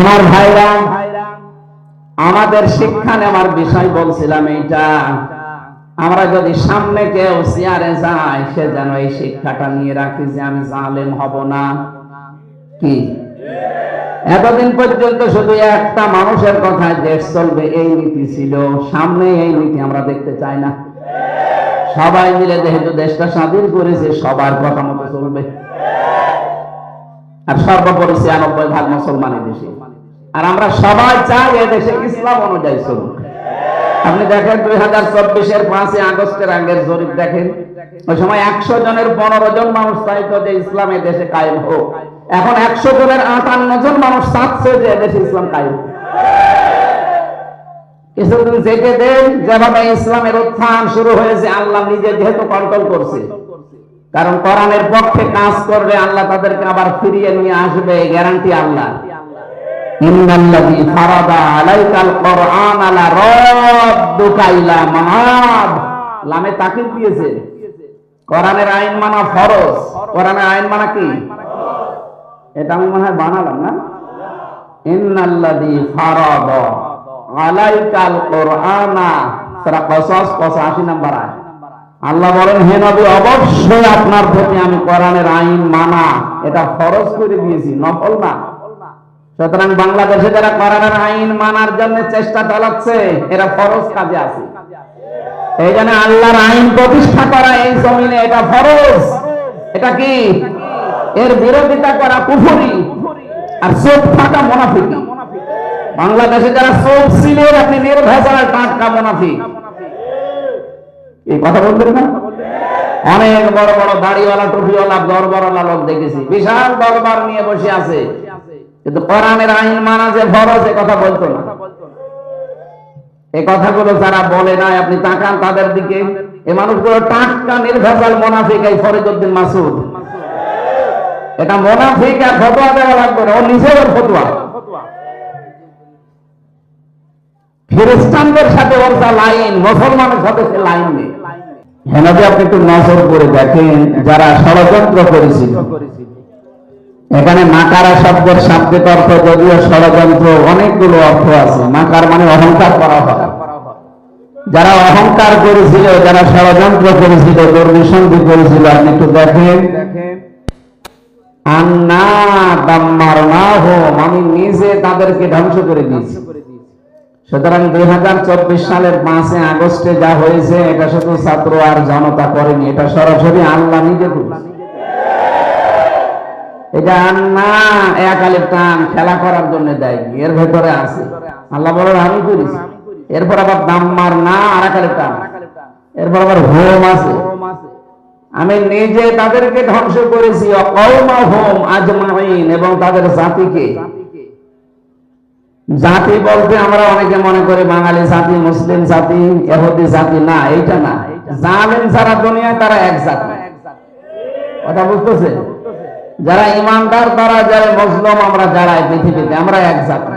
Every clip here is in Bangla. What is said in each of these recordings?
আমার ভাইরা, আমাদের শিক্ষা নেওয়ার বিষয় বলছিলাম এইটা। আমরা যদি সামনে কেউ চেয়ারে যায়, সে যেন এই শিক্ষাটা নিয়ে রাখি যে আমি জালেম হব না। কি? এতদিন পর্যন্ত শুধু একটা মানুষের কথায় দেশ চলবে, এই নীতি ছিল। সামনে এই নীতি আমরা দেখতে চাই না। সবাই মিলে যেহেতু দেশটা স্বাধীন করেছে, সবার কথা মতো চলবে। আর সর্বোপরি ছিয়ানব্বই ভাগ মুসলমানের দেশে আর আমরা সবাই চাই এ দেশে ইসলাম অনুযায়ী চলুক। আপনি দেখেন দুই হাজার চব্বিশের পাঁচই আগস্টের আগের জরিপ দেখেন। ওই সময় একশো জনের পনেরো জন মানুষ চাইতো যে ইসলাম এ দেশে কায়েম হোক। এখন একশো জনের আটান্ন জন মানুষ চাচ্ছে যে দেশে ইসলাম কায়েম কিছুদিন থেকে দেন, যেভাবে ইসলামের উত্থান শুরু হয়েছে, আল্লাহ নিজে যেহেতু কন্ট্রোল করছে। কারণ কোরআনের পক্ষে কাজ করলে আল্লাহ তাদেরকে আবার ফিরিয়ে নিয়ে আসবে গ্যারান্টি আল্লাহ। লামে দিয়েছে। কোরআনের আইন মানা ফরজ। কোরআনের আইন মানা কি? এটা আমি মনে হয় বানালাম না? ইন্নাল্লাযী ফারাদা আলাইকাল কোরআনা সূরা কসস 85 নাম্বার আয়াত আল্লাহ বলেন, হে নবী, অবশ্যই আপনার প্রতি আমি কোরআনের আইন মানা। এটা ফরজ করে দিয়েছি, নফল না। সুতরাং বাংলাদেশে যারা কোরআনের আইন মানার জন্য চেষ্টা চালাচ্ছে, এরা ফরজ কাজে আছে। এই জন্য আল্লাহর আইন প্রতিষ্ঠা করা এই জমিনে এটা ফরজ। এটা কি? এর বিরোধিতা করা কুফরি আর চোখ থাকা মুনাফিকি। বাংলাদেশে যারা চোখ ছিলেন আপনি নির্ভেজাল টাটকা মুনাফিক। এই কথা বলবেন না? অনেক বড় বড় দাড়িওয়ালা, টুপিওয়ালা দরবারওয়ালা লোক দেখেছি। বিশাল দরবার নিয়ে বসে আছে। কিন্তু কোরআনের আইন মানা যে ফরজ এ কথা বলতো না। এই কথাগুলো যারা বলে নাই, আপনি তাকান তাদের দিকে। এই মানুষগুলো টাটকা, নির্ভেজাল মোনাফিক এই ফরিদুদ্দিন মাসুদ। এটা মোনাফিক আর ফতোয়া দেওয়া লাগবে না, ও নিজের ফতোয়া। খ্রিস্টানদের সাথে ওর যা লাইন, মুসলমানের সাথে সে লাইন নেই। হেনাদি আপনি একটু নজর করে দেখেন, যারা ষড়যন্ত্র করেছিল। এখানে মাকারা শব্দের শাব্দিক অর্থ যদিও ষড়যন্ত্র, অনেকগুলো অর্থ আছে। মাকার মানে অহংকার করা হয়। যারা অহংকার করেছিল, যারা ষড়যন্ত্র করেছিল দুর্বিসন্ধি করেছিল, আপনি একটু দেখেন। আমি নিজে তাদেরকে ধ্বংস করে দিয়েছি। সুতরাং দুই হাজার চব্বিশ সালের পাঁচে আগস্টে যা হয়েছে, এটা শুধু ছাত্র আর জনতা করেনি, এটা সরাসরি আল্লাহ নিজে করেছে। এটা না এক টান, খেলা করার জন্য দেয় এর ভেতরে আছে। আল্লাহ আমি এরপর আবার দাম্মার না আর এক টান। এরপর আবার হোম আছে। আমি নিজে তাদেরকে ধ্বংস করেছি হোম আজমাইন, এবং তাদের জাতিকে। জাতি বলতে আমরা অনেকে মনে করি বাঙালি জাতি, মুসলিম জাতি এহুদি জাতি। না, এইটা না। জালেম যারা দুনিয়া তারা এক জাতি। কথা বুঝতেছে যারা ইমানদার তারা যারা মুসলিম আমরা যারা পৃথিবীতে আমরা এক জাতি।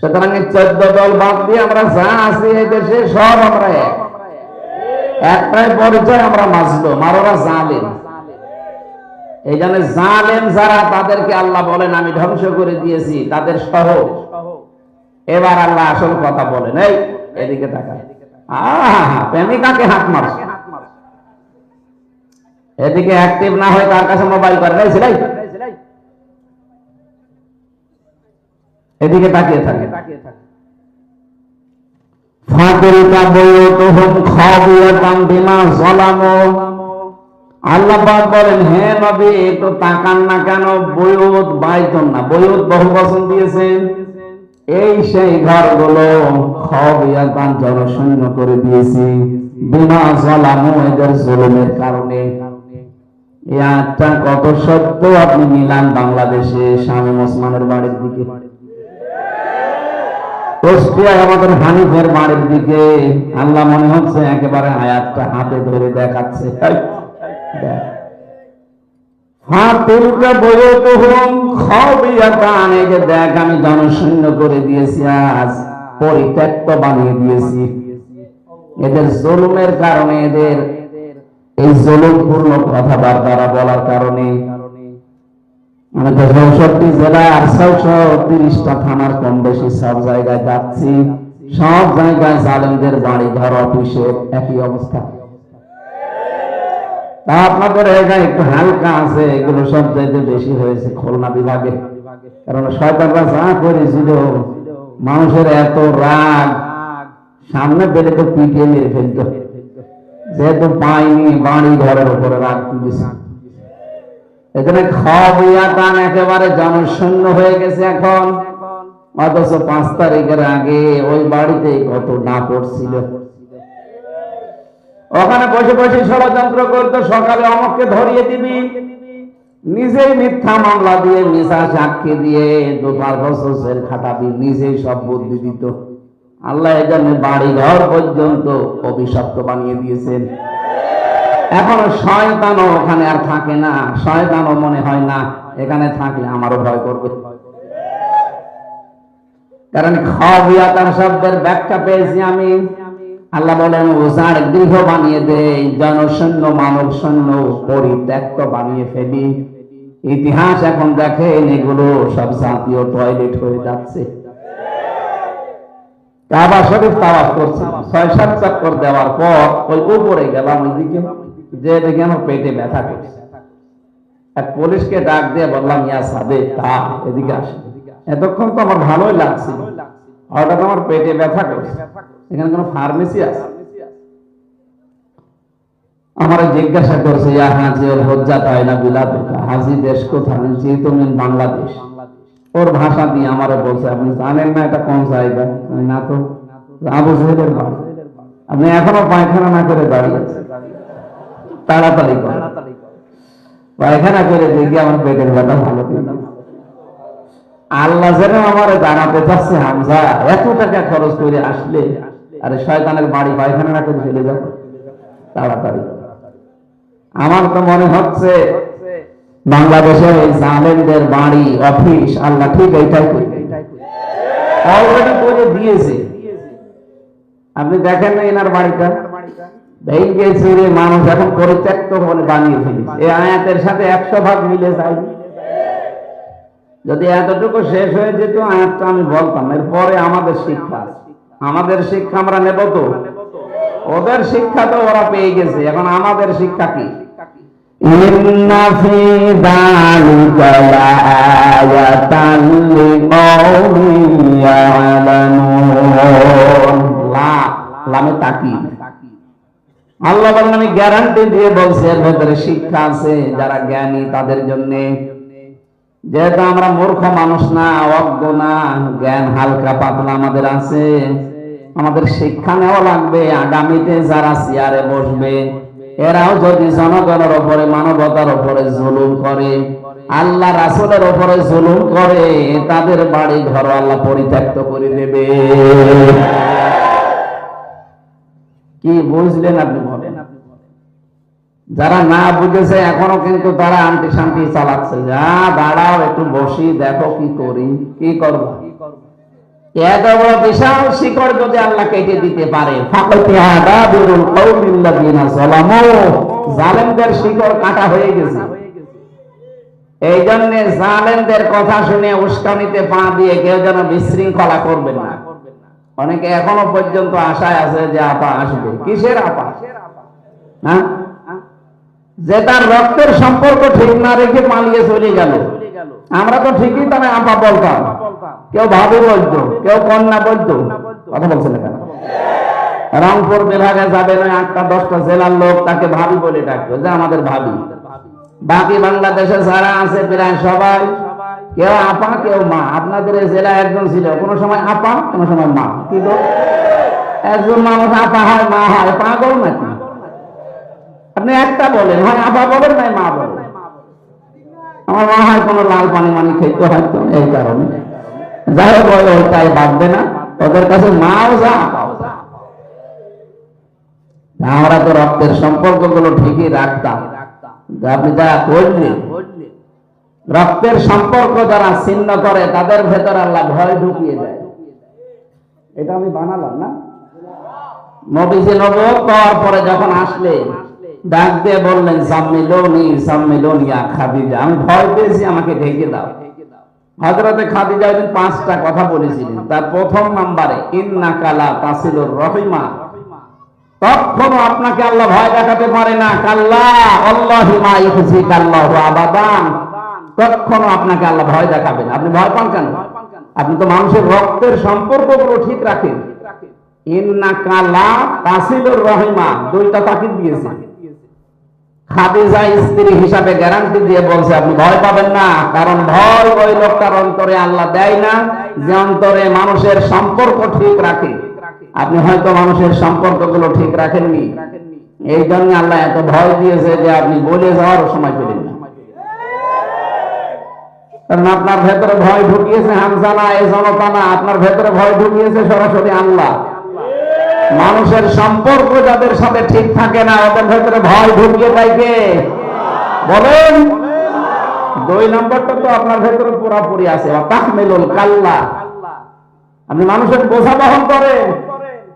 সুতরাং এই চোদ্দ দল বাদ দিয়ে আমরা যা আছি এই দেশে সব আমরা এক। একটাই পরিচয় আমরা মাজলুম আর ওরা জালেম। এই জন্য জালেম যারা তাদেরকে আল্লাহ বলেন আমি ধ্বংস করে দিয়েছি তাদের সহ এবার আল্লাহ আসল কথা বলেন। এই এদিকে তাকা আহা প্রেমিকাকে হাত মারছে। এদিকে অ্যাক্টিভ না হয় তার কাছে মোবাইল করে? নাই সেটাই এদিকে তাকিয়ে থাকে। বিমা আল্লাহ বলেন, হে নবী একটু তাকান না কেন? বাইতন না। বহু দিয়েছেন এই সেই জনশূন্য করে দিয়েছি। বিমা যালামু এদের জুলুমের কারণে। এই কত সত্য আপনি মিলান বাংলাদেশে শামীম ওসমানের বাড়ির দিকে? আমাদের হানিফের বাড়ির দিকে। আল্লাহ মনে হচ্ছে একেবারে আয়াতটা হাতে ধরে দেখাচ্ছে। দেখ আমি জনশূন্য করে দিয়েছি আজ, পরিত্যক্ত বানিয়ে দিয়েছি। এদের জুলুমের কারণে এদের এই জুলুমপূর্ণ কথাবার্তা বলার কারণে তো চৌষট্টি জেলা আর থানার কম বেশি সব জায়গায় যাচ্ছি। সব জায়গায় জালেমদের বাড়ি, ঘর, অফিসে একই অবস্থা। তা আপনাদের একটু হালকা আছে, এগুলো সব চাইতে বেশি হয়েছে, খুলনা বিভাগে। কারণ শয়তানরা যা করেছিল, মানুষের এত রাগ, সামনে পেলে তো পিটিয়ে মেরে ফেলত। যেহেতু পাইনি বাড়ি ঘরের উপরে রাগ তুলেছে। এখানে খাওয়া একেবারে জনশূন্য হয়ে গেছে এখন। অথচ পাঁচ তারিখের আগে ওই বাড়িতে কত না পড়ছিল ওখানে বসে বসে ষড়যন্ত্র করতো, সকালে অমককে ধরিয়ে দিবি। নিজেই মিথ্যা মামলা দিয়ে মিশা সাক্ষী দিয়ে দু পাঁচ বছর খাটাবি, নিজেই সব বুদ্ধি দিত। আল্লাহ এই জন্য বাড়ি ঘর পর্যন্ত অভিশপ্ত বানিয়ে দিয়েছেন। এখন শয়তানও ওখানে আর থাকে না, শয়তানও মনে হয় না, এখানে থাকলে আমারও ভয় করবে। কারণ খাওয়াতার শব্দের ব্যাখ্যা পেয়েছি আমি। আল্লাহ বলেন ওজার গৃহ বানিয়ে দেই জনশূন্য মানব শূন্য পরিত্যক্ত বানিয়ে ফেলি। ইতিহাস এখন দেখেন, এগুলো সব জাতীয় টয়লেট হয়ে যাচ্ছে। কাবা শরীফ তাওয়াফ করছে। ছয় সাত চক্কর দেওয়ার পর ওই উপরে গেলাম ওইদিকে, যে দেখে আমার পেটে ব্যথা করছে। এক পুলিশকে ডাক দিয়ে বললাম, ইয়া সাবে তা, এদিকে আসে। এতক্ষণ তো আমার ভালোই লাগছিল। হঠাৎ আমার পেটে ব্যথা করছে। এখানে কোনো ফার্মেসি আছে? আমার জিজ্ঞাসা করছে, ইয়া হাজি ওর হজ্জা তাই না বিলাদুকা, হাজি দেশ কোথায়? যে তুমি বাংলাদেশ। ওর ভাষা দিয়ে আমারে বলছে, আপনি জানেন না এটা কোন জায়গা? না তো, আবু সাহেবের বাড়ি আপনি এখনও পায়খানা না করে দাঁড়িয়ে তাড়াতাড়ি করে পায়খানা করে দেখি আমার পেটের ব্যথা ভালো আল্লাহ যেন আমার জানাতে চাচ্ছে, হামজা, এত টাকা খরচ করে আসলে, আরে শয়তানের বাড়ি পায়খানা না করে তাড়াতাড়ি আমার তো মনে হচ্ছে বাংলাদেশের এই জালেমদের বাড়ি, অফিস, আল্লাহ ঠিক এইটাই করবে অলরেডি করে দিয়েছে। আপনি দেখেন না এনার বাড়িটা? মানুষ এখন পরিত্যক্ত বলে বানিয়ে ফেলেছে। এই আয়াতের সাথে একশো ভাগ মিলে যায়। যদি এতটুকু শেষ হয়ে যেত, আয়াতটা আমি বলতাম। এরপরে আমাদের শিক্ষা আমাদের শিক্ষা আমরা নেব তো? ওদের শিক্ষা তো ওরা পেয়ে গেছে। এখন আমাদের শিক্ষা কি? যালিকা লাআয়াতান লিকাউমিন ইয়ালামুন লা, লামে তাকিদ। আল্লাহ আমি গ্যারান্টি দিয়ে এর ভেতরে শিক্ষা আছে, যারা জ্ঞানী তাদের জন্য। যেহেতু আমরা মূর্খ মানুষ না, অজ্ঞ না, জ্ঞান হালকা পাতলা আমাদের আছে। আমাদের শিক্ষা নেওয়া লাগবে, আগামীতে যারা চেয়ারে বসবে এরাও যদি জনগণের ওপরে মানবতার ওপরে জুলুম করে, আল্লাহ রাসুলের ওপরে জুলুম করে, তাদের বাড়ি ঘর আল্লাহ পরিত্যক্ত করে দেবে। কি বুঝলেন আপনি বলেন? যারা না বুঝেছে, এখনও কিন্তু তারা আন্টি শান্তি চালাচ্ছে। যা, দাঁড়াও, একটু বসি, দেখো কি করি, কি করব? উস্কানিতে পা দিয়ে কেউ যেন বিশৃঙ্খলা করবে না। অনেকে এখনও পর্যন্ত আশায় আছে যে আপা আসবে। কিসের আপা? হ্যাঁ? যে তার রক্তের সম্পর্ক ঠিক না রেখে পালিয়ে চলে গেল। আমরা তো ঠিকই তাহলে আপা বলতাম। কেউ ভাবি বলতো কেউ কন্যা বলতো কথা বলছে না কেন? রংপুর বিভাগে যাবে না আটটা দশটা জেলার লোক তাকে ভাবি বলে ডাকতো যে আমাদের ভাবি। বাকি বাংলাদেশে যারা আছে প্রায় সবাই কেউ আপা কেউ মা। আপনাদের জেলায় একজন ছিল। কোনো সময় আপা কোনো সময় মা। কি গো? একজন মানুষ আপা হয় মা হয়। পাগল নাকি? আপনি একটা বলেন। হয় আপা বলেন নাই মা বলেন। আমার মা হয় কোনো লাল পানি মানি খেতে হয়তো এই কারণে। যাই হোক ওইটাই বাঁধবে না। ওদের কাছে মাও যা। আমরা তো রক্তের সম্পর্কগুলো ঠিকই রাখতাম। আপনি যা করলেন রক্তের সম্পর্ক যারা ছিন্ন করে, তাদের ভেতর আল্লাহ ভয় ঢুকিয়ে দেয়। এটা আমি বানালাম না? নবীজি নবুয়ত পাওয়ার পরে যখন আসলেন ডাক দিয়ে বললেন সাম্মিলনি সাম্মিলনিয়া খাদিজা। আমি ভয় পেয়েছি, আমাকে ঢেকে দাও। হযরতে খাদিজা ওইদিন পাঁচটা কথা বলেছিলেন। তার প্রথম নাম্বারে ইন্নাকালা তাসিলুর রহিমা। কখনো আপনাকে আল্লাহ ভয় দেখাতে পারে না। কাল্লা, আল্লাহি মা ইউহজিকাল্লাহু আবাদান। কখনো আপনাকে আল্লাহ ভয় দেখাবেন। আপনি ভয় পান কেন? আপনি তো মানুষের রক্তের সম্পর্কগুলো ঠিক রাখেন। ইন্নাকালা তাসিলুর রহিমা। দুইটা তাকিদ দিয়েছে খাদিজা স্ত্রী হিসাবে গ্যারান্টি দিয়ে বলছে, আপনি ভয় পাবেন না, কারণ ভয় ওই লোকটার অন্তরে আল্লাহ দেয় না, যে অন্তরে মানুষের সম্পর্ক ঠিক রাখে। আপনি হয়তো মানুষের সম্পর্কগুলো ঠিক রাখেননি। এই জন্য আল্লাহ এত ভয় দিয়েছে যে আপনি বলে যাওয়ার সময় পেলেন না। কারণ আপনার ভেতরে ভয় ঢুকিয়েছে হামজা না এই জনতা না, আপনার ভেতরে ভয় ঢুকিয়েছে সরাসরি আল্লাহ। মানুষের সম্পর্ক যাদের সাথে ঠিক থাকে না, ওদের ভেতরে ভয় ঢুকিয়ে দেয় বলেন, দুই নম্বরটা তো আপনার ভেতরে পুরাপুরি আছে। তাহমেলুল কাল্লা। আপনি মানুষের বোঝা বহন করেন,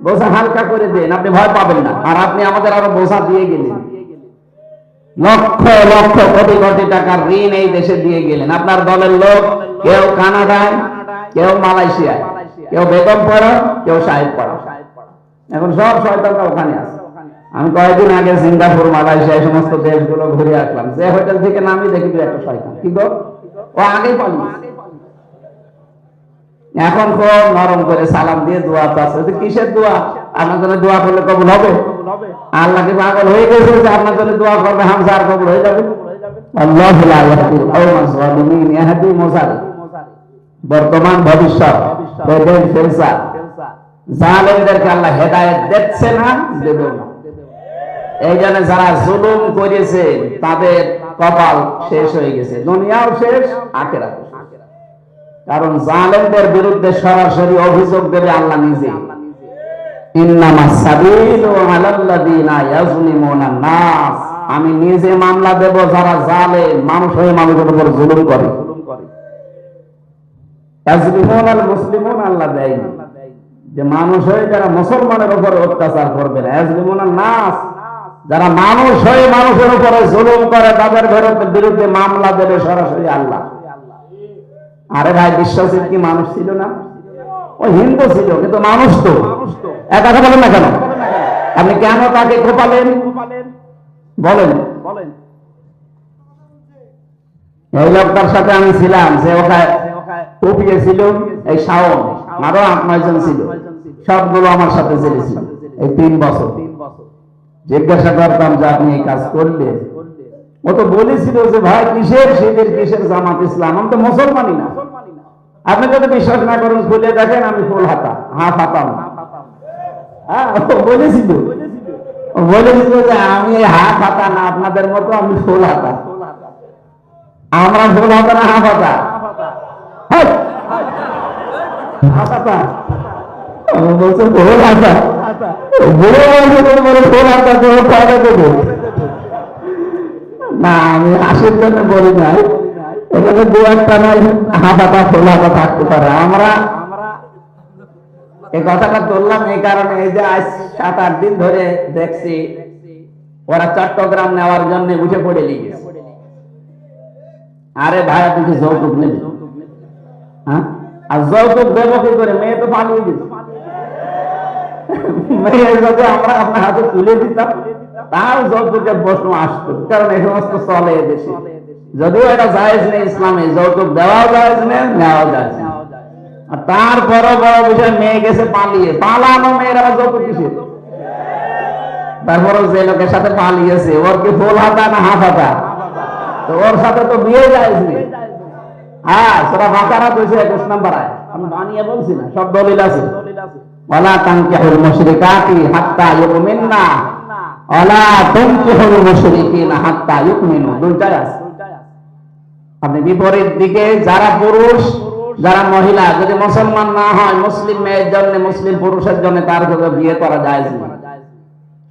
বোঝা হালকা করে দেন, আপনি ভয় পাবেন না। আর আপনি আমাদের আরও বোঝা দিয়ে গেলেন। লক্ষ লক্ষ, কোটি কোটি টাকার ঋণ এই দেশে দিয়ে গেলেন। আপনার দলের লোক কেউ কানাডায়, কেউ মালয়েশিয়ায়, কেউ বেগম পড়া, কেউ সাহেব পড়া। এখন সব শয়তানরা ওখানে আছে। আমি কয়েকদিন আগে সিঙ্গাপুর, মালয়েশিয়া এই সমস্ত দেশগুলো ঘুরে আসলাম। যে হোটেল থেকে নামি দেখি তুই একটা শয়তান। কি গো? ও আগেই পালিয়েছে। এখন খুব নরম করে সালাম দিয়ে দোয়া তো কিসের দোয়া? আপনার জন্য দোয়া করলে কবুল হবে? আল্লাহ কি পাগল হয়ে গেছে যে আপনার জন্য দোয়া করবে হামসা আর কবুল হয়ে যাবে। আল্লাহ বর্তমান ভবিষ্যৎ জালেমদেরকে আল্লাহ হেদায়েত দিচ্ছে না, দেবে না। এই জন্য যারা জুলুম করেছে, তাদের কপাল শেষ হয়ে গেছে। দুনিয়াও শেষ আখেরাত কারণ জালেমদের বিরুদ্ধে সরাসরি অভিযোগ দেবে আল্লাহ নিজে। আমি নিজে মামলা দেব, যারা জালে মানুষ হয়ে মানুষের উপর জুলুম করে। মুসলিমুন আল্লাহ দেয় না। যে মানুষ হয়ে যারা মুসলমানের উপরে অত্যাচার করবে না নাস। যারা মানুষ হয়ে মানুষের উপরে জুলুম করে, তাদের বিরুদ্ধে মামলা দেবে সরাসরি আল্লাহ। আরে ভাই বিশ্বজিৎ কি মানুষ ছিল না? ও হিন্দু ছিল, কিন্তু মানুষ তো। এক কথা বলেন না কেন? আপনি কেন তাকে কোপালেন? বলেন। এই লোকটার সাথে আমি ছিলাম, সে ওখানে টুপিয়ে ছিল এই শাওন। আরও আট, নয় জন ছিল। সবগুলো আমার সাথে ছিল এই তিন বছর। জিজ্ঞাসা করতাম, যে আপনি এই কাজ করলেন? ও তো বলেছিল যে, ভাই, কিসের শিবির কিসের জামাত ইসলাম? আমি তো মুসলমানই না। আপনি যদি বিশ্বাস না করেন খুলে দেখেন, আমি ফুল হাতা, হাফ হাতা না। হ্যাঁ বলেছিল। বলেছিল যে, আমি হাফ হাতা না, আপনাদের মতো আমি ফুল হাতা। আমরা ফুল হাতা না, হাফ হাতা? ও দেখছি ওরা চট্টগ্রাম নেওয়ার জন্য উঠে পড়ে লিখেছে। আরে ভাই আপনি যৌতুক নেবেন? হ্যাঁ? আর যৌতুক দেবো করে? মেয়ে তো পালিয়ে গেছে। মেয়ে যদি আমরা আপনার হাতে তুলে দিতাম তাও যৌতুকের প্রশ্ন আসতো, কারণ এই সমস্ত চলে এদেশে। যদিও এটা জায়েজ নেই ইসলামে, যৌতুক দেওয়াও জায়েজ নেই, নেওয়াও জায়েজ নেই। আর তারপরও বড় বিষয়, মেয়ে গেছে পালিয়ে। পালানো মেয়ের আবার যৌতুক কিসের? তারপরে যে লোকের সাথে পালিয়েছে, ওর কি ফুল হাতা না হাফ হাতা? তো ওর সাথে তো বিয়ে জায়েজ নেই। হ্যাঁ আপনি বিপরীত দিকে যারা পুরুষ, যারা মহিলা, যদি মুসলমান না হয়, মুসলিম মেয়ের জন্য, মুসলিম পুরুষের জন্য তার সাথে বিয়ে করা যায়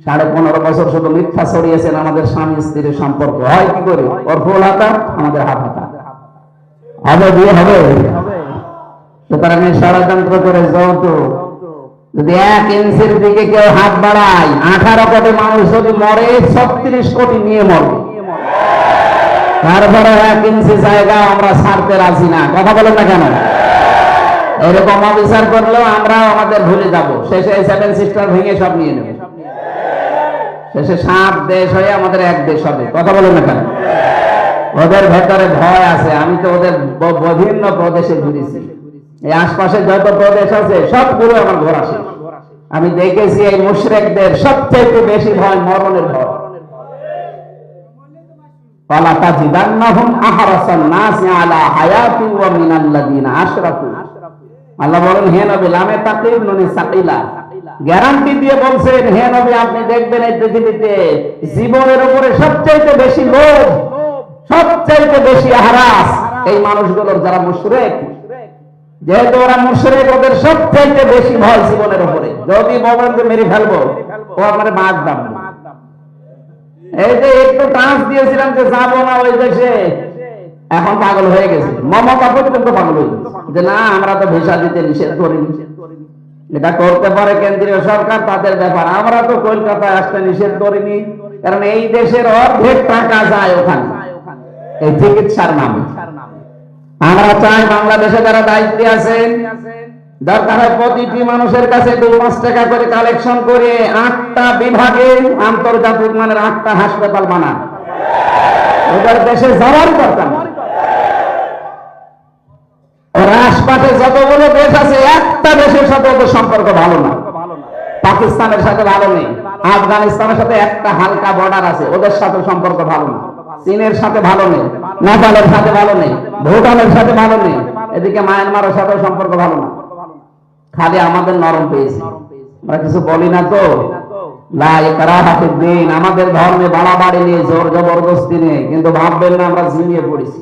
সাড়ে পনেরো বছর শুধু মিথ্যা ছড়িয়েছেন আমাদের স্বামী স্ত্রীর সম্পর্ক। হয় কি করে? ওর ফুল হাতা আমাদের হাত হাতা হবে বিয়ে হবে। সুতরাং ষড়যন্ত্র করে যৌতুক। যদি এক ইঞ্চির দিকে কেউ হাত বাড়ায় আঠারো কোটি মানুষ যদি মরে ছত্রিশ কোটি নিয়ে মরবে। তারপরে এক ইঞ্চি জায়গা আমরা ছাড়তে রাজি না। কথা বলেন না কেন? এরকম অবিচার করলেও আমরা আমাদের ভুলে যাব। শেষে সেভেন সিস্টার ভেঙে সব নিয়ে নেব। শেষে সাত দেশ হয়ে আমাদের এক দেশ হবে। কথা বলেন না কেন? ওদের ভেতরে ভয় আছে। আমি তো ওদের বিভিন্ন প্রদেশে ঘুরেছি। এই আশপাশে যত প্রদেশ আছে, সবগুলো আমার ঘর আসে আমি দেখেছি এই মুশরেকদের সবচেয়ে বেশি ভয়, মরণের ভয়। পৃথিবীতে জীবনের উপরে সবচেয়ে বেশি লোভ সবচাইতে বেশি হারাস এই মানুষগুলোর যারা মুশরিক। যেহেতু ওরা মুশরিক, ওদের সবচাইতে বেশি ভয় জীবনের উপরে। যদি বলেন যে মেরে ফেলব, ও আমার মাছ দাম। এই যে একটু চান্স দিয়েছিলাম যে যাব না ওই দেশে। এখন পাগল হয়ে গেছে। মমতা পর্যন্ত পাগল হয়ে যে না, আমরা তো ভিসা দিতে নিষেধ করিনি। এটা করতে পারে কেন্দ্রীয় সরকার, তাদের ব্যাপার। আমরা তো কলকাতায় আসতে নিষেধ করিনি। কারণ এই দেশের অর্ধেক টাকা যায় ওখানে। এই চিকিৎসার নামে। আমরা চাই বাংলাদেশে যারা দায়িত্বে আছেন, দরকার প্রতিটি মানুষের কাছে পাঁচ টাকা করে কালেকশন করে আটটা বিভাগে আন্তর্জাতিক মানের আটটা হাসপাতাল বানান। ওদের দেশে যাওয়ার দরকার যতগুলো দেশ আছে, একটা দেশের সাথে ওদের সম্পর্ক ভালো না। পাকিস্তানের সাথে ভালো নেই। আফগানিস্তানের সাথে একটা হালকা বর্ডার আছে, ওদের সাথে সম্পর্ক ভালো না। চীনের সাথে ভালো নেই নেপালের সাথে ভালো নেই ভুটানের সাথে ভালো নেই এদিকে মায়ানমারের সাথে সম্পর্ক ভালো না। খালি আমাদের নরম পেয়েছি। আমরা কিছু বলি না তো? দ্বীন, আমাদের ধর্মে বাড়াবাড়ি জোর জবরদস্তি কিন্তু ভাববেন না আমরা ঝিমিয়ে পড়েছি।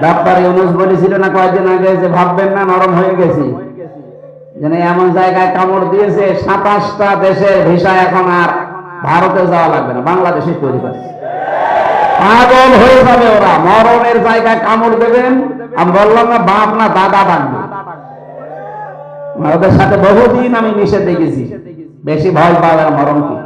ডাক্তার ইউনুস বলেছিল না কয়েকদিন আগে যে ভাববেন না নরম হয়ে গেছি। যেন এমন জায়গায় কামড় দিয়েছে সাতাশটা দেশের ভিসা এখন আর ভারতে যাওয়া লাগবে না বাংলাদেশে তৈরি করছে। পাগল হয়ে যাবে ওরা। মরণের জায়গায় কামড় দেবেন। আমি বললাম, না, বাপ না, দাদা ডাকবে ওদের সাথে বহুদিন আমি মিশে দেখেছি। বেশি ভয় পাবে মরণ কি